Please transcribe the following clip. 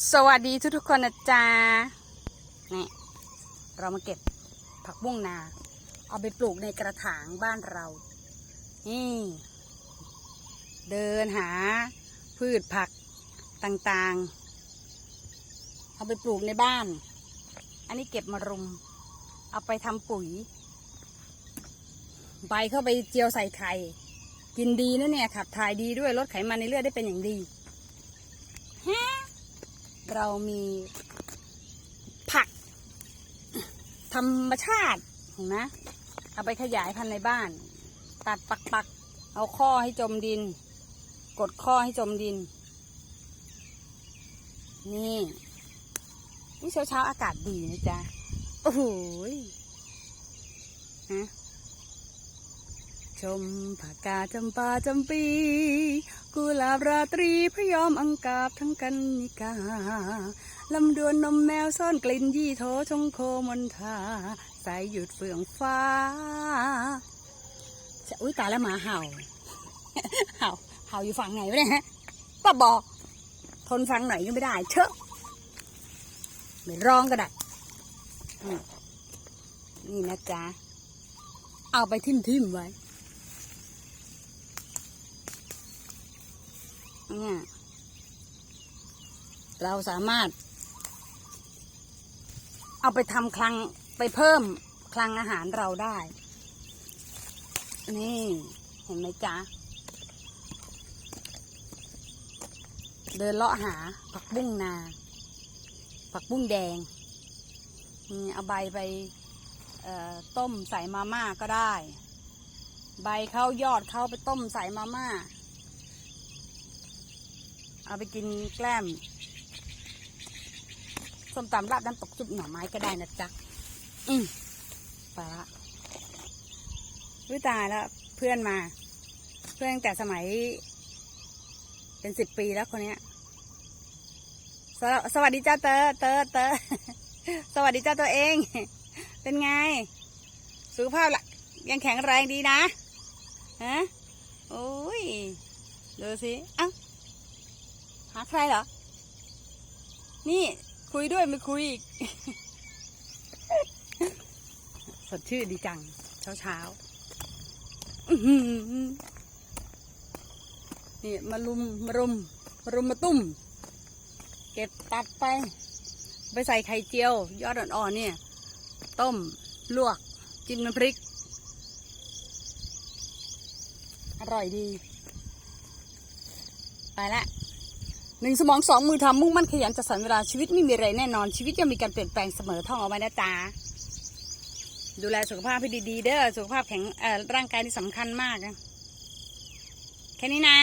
สวัสดีทุกทุกๆคนนะจ๊ะนี่เรามาเก็บผักบุ้งนา เอาไปปลูกในกระถางบ้านเรา นี่ เดินหาพืชผักต่างๆ เอาไปปลูกในบ้าน อันนี้เก็บมารุม เอาไปทำปุ๋ย ใบเข้าไปเจียวใส่ไข่ กินดีนะเนี่ยขับถ่ายดีด้วยลดไขมันในเลือดได้เป็นอย่างดี เรามีผัก ธรรมชาติเห็นไหมเอาไปขยายพันธุ์ในบ้าน ตัดปักปักๆเอาข้อให้จมดิน กดข้อให้จมดิน นี่นี่เช้าเช้าๆอากาศดีนะจ๊ะ โอ้โหยฮะ ชมผักกาจำปาจำปี กุหลาบราตรีพระยอมอังกาบทั้งกันนิกาลำดวนนมแมวซ่อนกลิ่นยี่โถชงโคมนทาสายหยุดเฟื่องฟ้าจะอุ้ยตายแล้วหมาเห่า เห่า เห่าอยู่ฝั่งไหนวะเนี่ยฮะป้าบอกทนฟังหน่อยก็ไม่ได้เชอะไม่ร้องก็ได้นี่นะจ๊ะ เอาไปทิมทิมๆไว้ เนี่ยเราสามารถ เอาไปทำคลังไปเพิ่มคลังอาหารเราได้ นี่ เห็นไหมจ๊ะ เดินเลาะหาผักบุ้งนา ผักบุ้งแดง เอาใบไปต้มใส่มาม่าก็ได้ ใบเข้ายอดเข้าไปต้มใส่มาม่า เอาไปกินแกล้มส้มตำราดน้ำตกซุปหน่อไม้ก็ได้นะจ๊ะ อืมไปละวิตายแล้วเพื่อนมา เพื่อนแต่สมัย เป็นสิบปีแล้วคนเนี้ย สวสวัสดีจ้าเตอเตอเตอสวัสดีจ้าตัวเอง เป็นไง สุขภาพละยังแข็งแรงดีนะ ฮะ โอ้ย ดูสิ เอ้า หาใครเหรอ นี่คุยด้วยไม่คุยอีก สดชื่นดีจัง เช้าเช้านี่มาลุมมารุมมารุมมาตุ้ม เก็บตัดไป ไปใส่ไข่เจียว ยอดอ่อนๆเนี่ย ต้ม ลวก จิ้มน้ำพริก อร่อยดี ไปละ หนึ่งสมองสองมือทำมุ่งมั่นขยันจัดสรรเวลาชีวิตไม่มีอะไรแน่นอนชีวิตยังมีการเปลี่ยนแปลงเสมอท่องเอาไว้นะจ๊ะดูแลสุขภาพให้ดีๆเด้อสุขภาพแข็งร่างกายนี่สำคัญมาก แค่นี้นะ